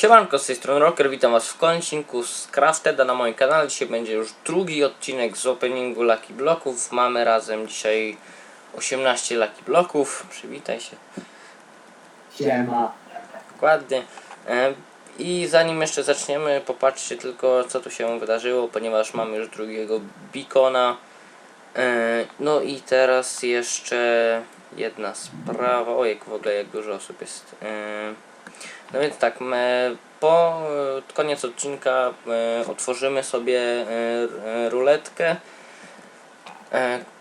Siemanko, z tej strony Rocker, witam was w kolejnym odcinku z Crafted, a na moim kanale dzisiaj będzie już drugi odcinek z openingu Lucky Bloków. Mamy razem dzisiaj 18 Lucky Bloków, przywitaj się. Siema. Dokładnie. I zanim jeszcze zaczniemy, popatrzcie tylko co tu się wydarzyło, ponieważ mamy już drugiego beacona. E, No i teraz jeszcze jedna sprawa. Ojej, w ogóle jak dużo osób jest. E, No więc tak, po e, koniec odcinka e, otworzymy sobie e, ruletkę.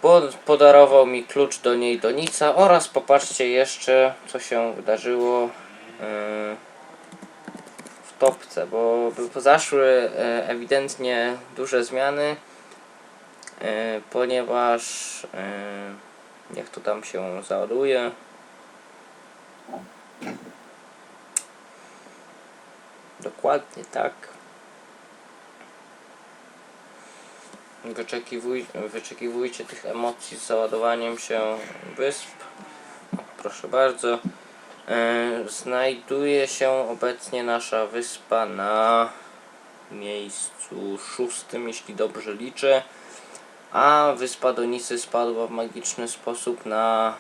Po- Podarował mi klucz do niej Donica oraz popatrzcie jeszcze co się wydarzyło w topce, bo zaszły ewidentnie duże zmiany, ponieważ niech to tam się załaduje. Dokładnie tak. Wyczekiwuj, wyczekiwujcie tych emocji z załadowaniem się wysp. Proszę bardzo. E, znajduje się obecnie nasza wyspa na miejscu szóstym, jeśli dobrze liczę. A wyspa Donisy spadła w magiczny sposób na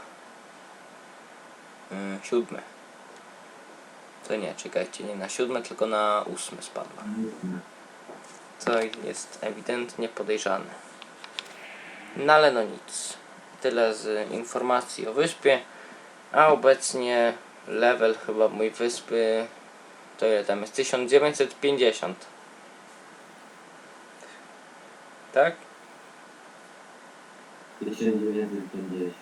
y, siódme. To nie, czekajcie, nie na siódme, tylko na ósme spadła. Co jest ewidentnie podejrzane. No ale no nic. Tyle z informacji o wyspie. A obecnie level chyba mój wyspy to ile tam jest? 1950. Tak? 1950.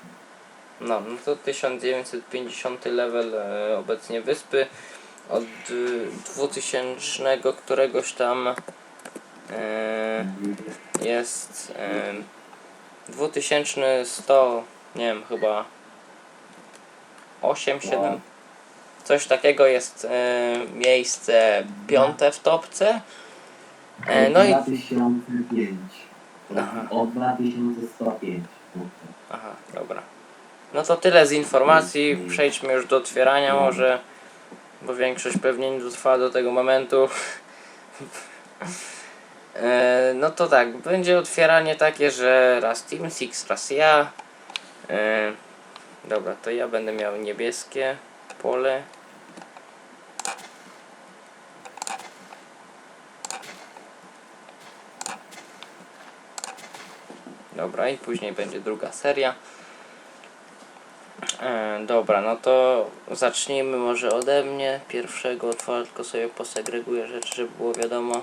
No, no to 1950 level e, obecnie wyspy. Od y, 2000 któregoś tam e, jest e, 2100, nie wiem, chyba 8, 7. Coś takiego jest e, miejsce piąte w topce. E, no i 2005. Aha. O 2105. Aha, dobra. No to tyle z informacji. Przejdźmy już do otwierania może, bo większość pewnie nie dotrwa do tego momentu. E, no to tak, będzie otwieranie takie, że raz Team Six, raz ja. E, dobra, to ja będę miał niebieskie pole. Dobra, i później będzie druga seria. E, dobra, no to zacznijmy może ode mnie. Pierwszego otworzę, tylko sobie posegreguję rzeczy, żeby było wiadomo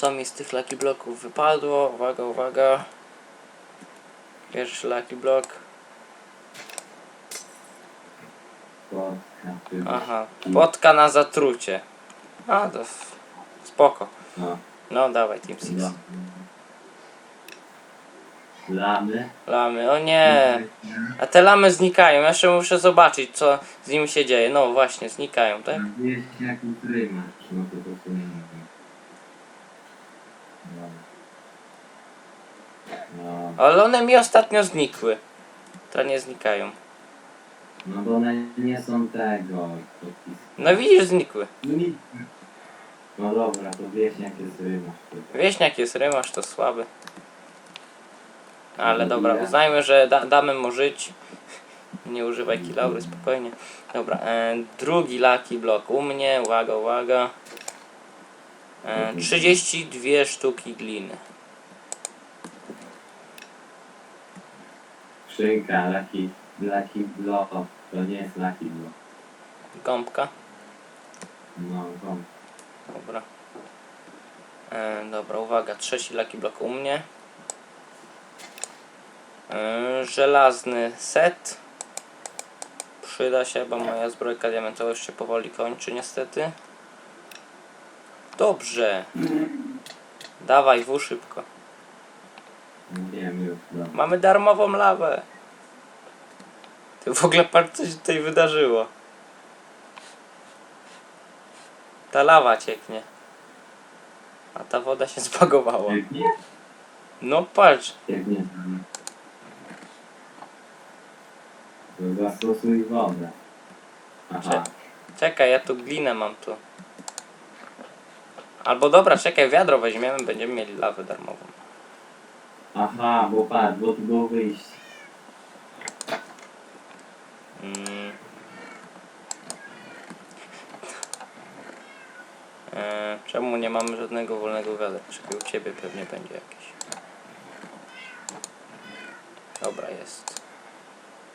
co mi z tych Lucky Bloków wypadło. Uwaga, uwaga. Pierwszy Lucky Block. Aha, potka na zatrucie. A, to spoko. No. No dawaj Team Six. Lamy. Lamy, o nie. A te lamy znikają. Ja jeszcze muszę zobaczyć co z nimi się dzieje. No właśnie, znikają, tak? Wiesz jaki trymacz. No to po prostu nie wiem. No. No. Ale one mi ostatnio znikły. To nie znikają. No bo one nie są tego. No widzisz, znikły. No No dobra, to wiesz jaki jest rymasz. Wieśniak jest rymarz, to słaby. Ale dobra, uznajmy, że da, damy mu żyć. Nie używaj kilaury, spokojnie. Dobra, e, drugi Lucky Block u mnie, uwaga, uwaga. E, 32 sztuki gliny. Skrzynka, Lucky, Lucky Block. To nie jest Lucky Block. Gąbka. No, wam. Dobra. E, dobra, uwaga, trzeci Lucky Block u mnie. E, żelazny set. Przyda się, bo moja zbrojka diamentowa już się powoli kończy niestety. Dobrze. Dawaj w szybko. Wiem już, no. Mamy darmową lawę. Ty w ogóle patrz co się tutaj wydarzyło. Ta lawa cieknie. A ta woda się zbagowała. No patrz. jak nie. To zastosuj wodę. Aha. Czekaj, ja tu glinę mam tu. Albo dobra, czekaj, wiadro weźmiemy, będziemy mieli lawę darmową. Aha, bo patrz, bo tu było wyjście. Mm. E, czemu nie mamy żadnego wolnego wiadra? Czekaj, u ciebie pewnie będzie jakieś. Dobra, jest.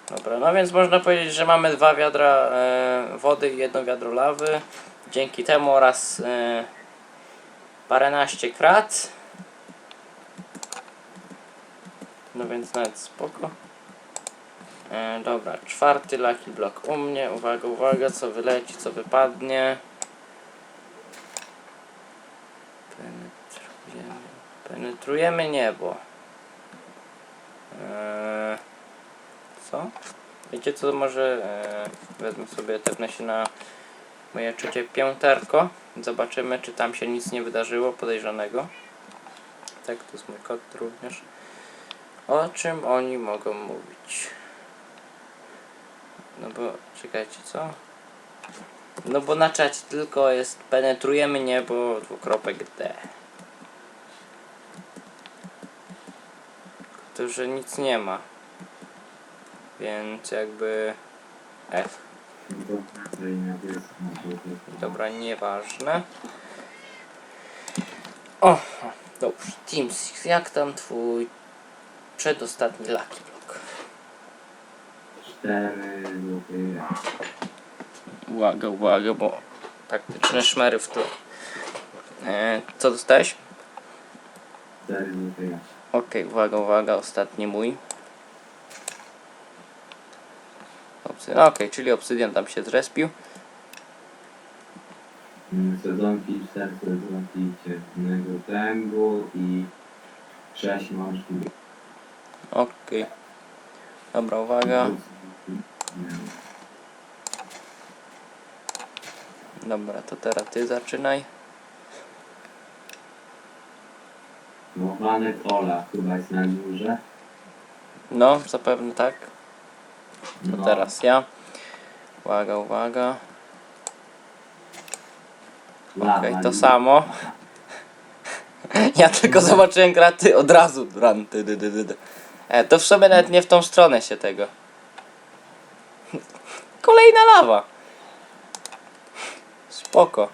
Dobra, no więc można powiedzieć, że mamy dwa wiadra e, wody i jedno wiadro lawy. Dzięki temu oraz e, paręnaście krat. No więc nawet spoko. E, dobra, czwarty lucky block u mnie. Uwaga, uwaga, co wyleci, co wypadnie. Penetrujemy, penetrujemy niebo. Co? Wiecie co, może e, wezmę sobie, tepnę się na moje trzecie pięterko. Zobaczymy, czy tam się nic nie wydarzyło podejrzanego. Tak, to jest mój kod również. O czym oni mogą mówić? No bo, czekajcie, co? No bo na czacie tylko jest penetrujemy niebo dwukropek D. To, że nic nie ma. Więc jakby F. Dobra, nieważne. O, dobrze. Teams, jak tam twój przedostatni lucky block? Uwaga, uwaga, bo taktyczne szmery w tle. E, co dostałeś? Okej, uwaga, uwaga, ostatni mój. Obsydian, okej, czyli obsydian tam się zrespił. Sezonki, cztery sezonki ciemnego tęgu i sześć mączki. Okej. Dobra, uwaga. Dobra, to teraz ty zaczynaj. Mowanek Ola chyba jest na górze. No, zapewne tak. To No, teraz ja. Uwaga, uwaga. Okej, to i- samo. Ja tylko zobaczyłem kraty od razu. Run, dy, dy, dy, dy. E, to w sumie nawet nie w tą stronę się tego. Kolejna lawa. Spoko.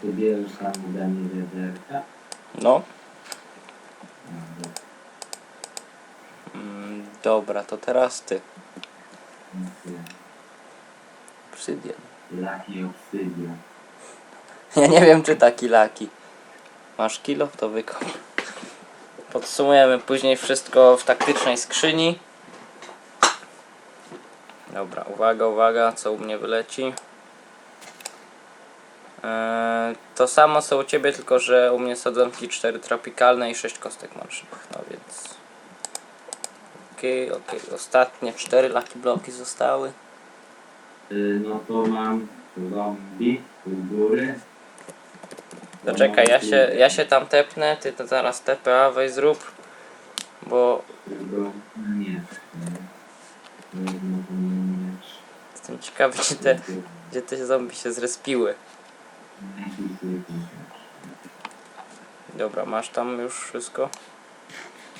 Tu bierzesz tam ode mnie wiaderka. No. No, Mm, dobra, to teraz ty. Obsydian. Laki obsydian. Ja nie wiem, czy taki laki. Masz kilo, to wykop. Podsumujemy później wszystko w taktycznej skrzyni. Dobra, uwaga, uwaga, co u mnie wyleci. Eee, to samo co u ciebie, tylko że u mnie sadzonki 4 tropikalne i 6 kostek mącznych. No więc. Okej, okej, ostatnie 4 laki bloki zostały. Y, no to mam zombie u góry. Zaczekaj, ja się, ja się tam tepnę, ty to zaraz TPA weź zrób. Bo Tego nie. jestem ciekawy, gdzie te, gdzie te zombie się zrespiły. Dobra, masz tam już wszystko?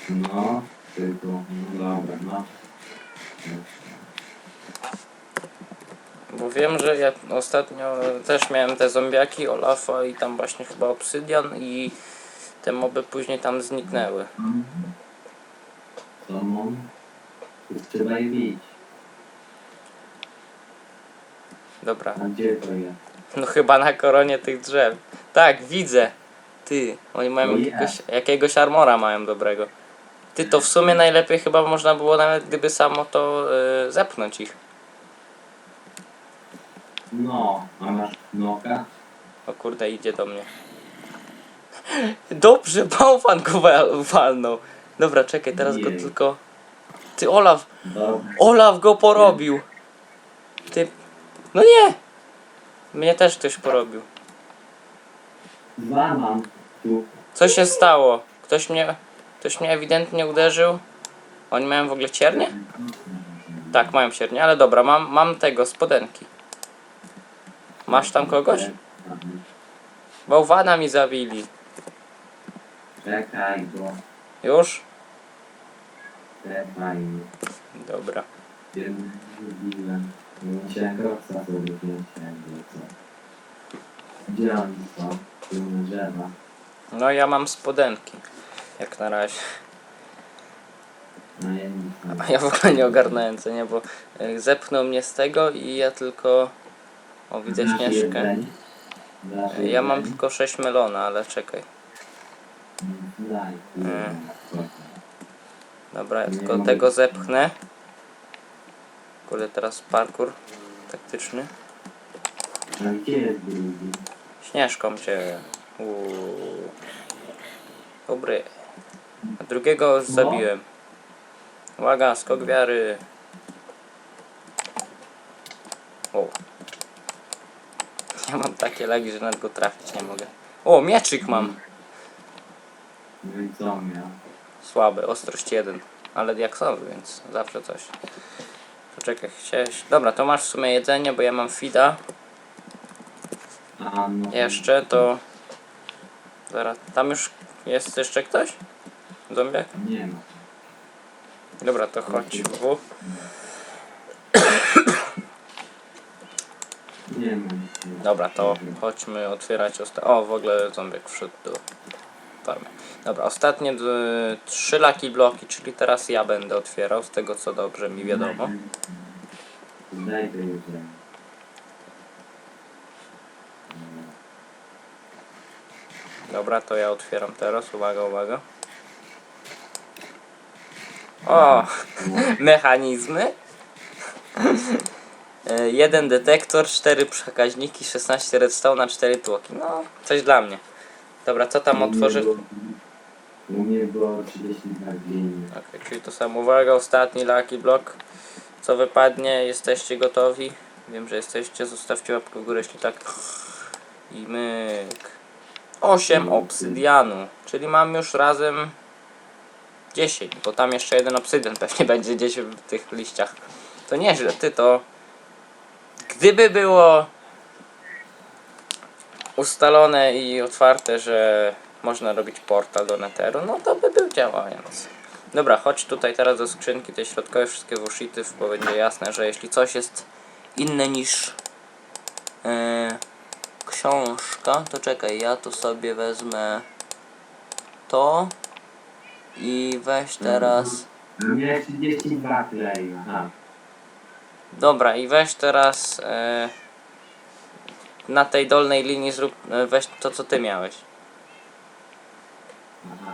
No, tylko, no dobra, no. Bo wiem, że ja ostatnio też miałem te zombiaki, Olafa i tam właśnie chyba obsydian i te moby później tam zniknęły. Co mam? Tu Trzeba je bić. Dobra, A gdzie to jest? no chyba na koronie tych drzew. Tak, widzę. Ty, oni mają O jakiegoś, jakiegoś armora mają dobrego. Ty, to w sumie najlepiej chyba można było nawet gdyby samo to y, zepchnąć ich. No, a masz noka? O kurde, idzie do mnie. Dobrze, bałwan go wal- walnął. Dobra, czekaj, teraz go Jej. tylko... Ty Olaf, Dobra. Olaf go porobił. Ty, no nie. Mnie też ktoś porobił. Dwa mam tu. Co się stało? Ktoś mnie, ktoś mnie ewidentnie uderzył. Oni mają w ogóle ciernie? Tak, mają ciernie, ale dobra, mam, mam tego, spodenki. Masz tam kogoś? Bałwana mi zabili. Czekaj, bo... Już? Czekaj. Dobra. Musiałem kroksa co. Gdzie oni są? Drzewa. No ja mam spodenki. Jak na razie. No jedni są. A ja w ogóle nie ogarnąłem, co nie, bo e, zepchnął mnie z tego i ja tylko... O, widzę Dasz śnieżkę. Dasz Ja mam tylko 6 melona, ale czekaj. E. kurde. Dobra, ja Nie tylko tego zepchnę. Kurde, teraz parkour taktyczny. No? Śnieżką cię. Uuu. Dobry. A drugiego zabiłem. Uwaga, skok wiary. O. Ja mam takie lagi, że nawet go trafić nie mogę. O, mieczyk mam. No i co miał? Słaby, ostrość 1. Ale diaksowy, więc zawsze coś. Poczekaj, chciałeś... Dobra, to masz w sumie jedzenie, bo ja mam fida. A no. Jeszcze to... Zaraz, tam już jest jeszcze ktoś? Zombiak? Nie ma. Dobra, to chodź w. Nie ma. Dobra, to chodźmy otwierać osta... O, w ogóle zombiak wszedł do farmy. Dobra, ostatnie trzy laki bloki, czyli teraz ja będę otwierał, z tego co dobrze mi wiadomo. Jedzenie. Dobra, to ja otwieram teraz, uwaga, uwaga. O, mechanizmy. E, Jeden detektor, cztery przekaźniki, 16 redstone, 4 tłoki. No, coś dla mnie. Dobra, co tam otworzy? U mnie było 32 gliny. Okej, czyli to samo. Uwaga, ostatni lucky block. Co wypadnie? Jesteście gotowi? Wiem, że jesteście. Zostawcie łapkę w górę, jeśli tak. I myk. 8 obsydianu. Czyli mam już razem 10, bo tam jeszcze jeden obsydian pewnie będzie gdzieś w tych liściach. To nieźle, ty to. Gdyby było ustalone i otwarte, że można robić portal do Netheru, no to by był działający. Dobra, chodź tutaj teraz do skrzynki tej środkowej, wszystkie wushity, bo będzie jasne, że jeśli coś jest inne niż e, książka, to czekaj, ja tu sobie wezmę to i weź teraz, U mnie 32 kleju. Aha. dobra i weź teraz e, na tej dolnej linii zrób, e, weź to co ty miałeś. Aha.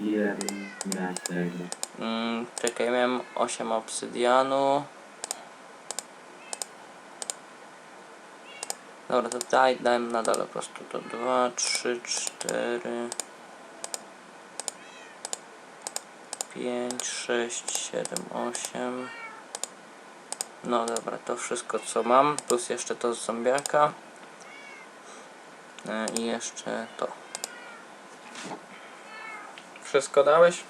Ile miałeś tego? Mm, czekaj, miałem 8 obsydianu. Dobra, to daj, daj na dole po prostu to 2, 3, 4, 5, 6, 7, 8. No dobra, to wszystko co mam, plus jeszcze to z zombiaka. E, I jeszcze to. Wszystko dałeś?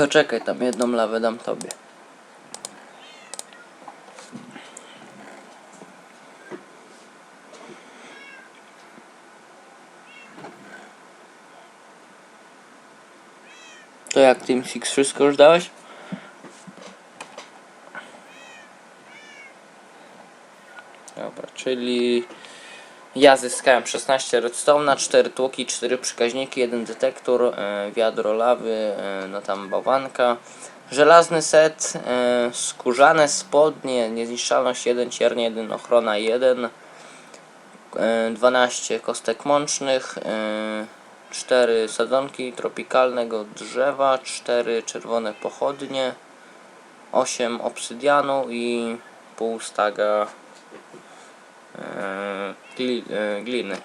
To czekaj, tam jedną lawę dam tobie. To jak Team Six wszystko już dałeś? Dobra, czyli ja zyskałem 16 redstone, 4 tłoki, 4 przekaźniki, 1 detektor, e, wiadro lawy, e, no tam bałwanka, żelazny set, e, skórzane spodnie, niezniszczalność 1, ciernie 1, ochrona 1, e, 12 kostek mącznych, e, 4 sadzonki tropikalnego drzewa, 4 czerwone pochodnie, 8 obsydianu i pół staga e, e, gliny.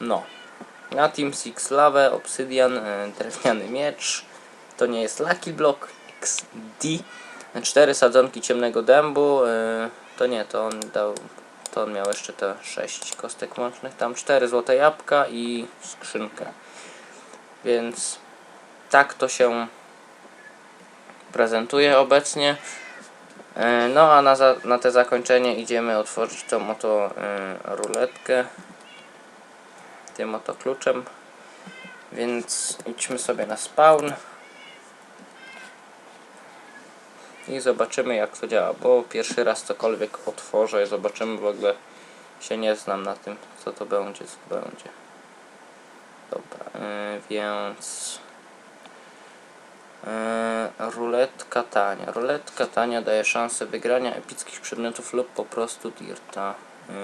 No. Na Team Six obsydian, e, drewniany miecz. To nie jest Lucky Block XD. Cztery sadzonki ciemnego dębu. To nie, to on dał. To on miał jeszcze te 6 kostek mącznych. Tam cztery złote jabłka i skrzynkę. Więc tak to się prezentuje obecnie. E, No a na, za, na te zakończenie idziemy otworzyć tą oto e, ruletkę tym oto kluczem. Więc idźmy sobie na spawn i zobaczymy jak to działa, bo pierwszy raz cokolwiek otworzę i zobaczymy w ogóle się nie znam na tym co to będzie, co to będzie. Dobra, yy, więc ruletka tania. Ruletka tania daje szansę wygrania epickich przedmiotów lub po prostu dirta. Yy,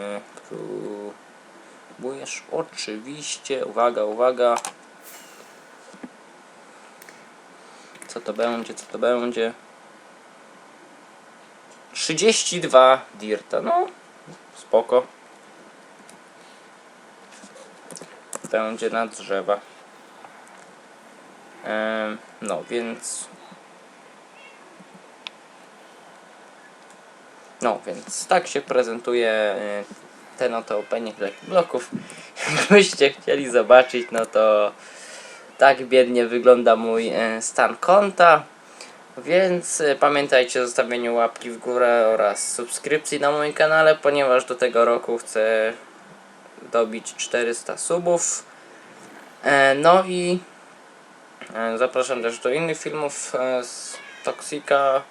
próbujesz? Oczywiście. Uwaga, uwaga. Co to będzie, co to będzie? 32 dirta, no spoko. Będzie na drzewa. No więc. No więc tak się prezentuje e, ten oto opening takich bloków. Jakbyście chcieli zobaczyć, no to tak biednie wygląda mój e, stan konta. Więc e, pamiętajcie o zostawieniu łapki w górę oraz subskrypcji na moim kanale, ponieważ do tego roku chcę dobić 400 subów. No i zapraszam też do innych filmów e, z Toxika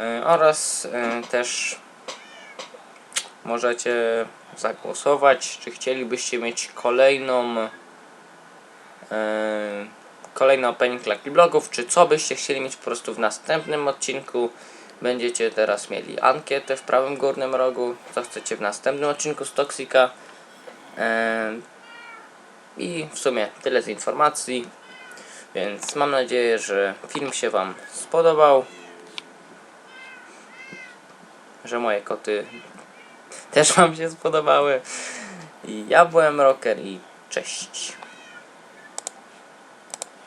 e, oraz e, też możecie zagłosować, czy chcielibyście mieć kolejną e, kolejny opening Lucky Blogów, czy co byście chcieli mieć po prostu w następnym odcinku. Będziecie teraz mieli ankietę w prawym górnym rogu, co chcecie w następnym odcinku z Toxika. I w sumie tyle z informacji. Więc mam nadzieję, że film się Wam spodobał. Że moje koty też Wam się spodobały. I ja byłem Rocker i cześć.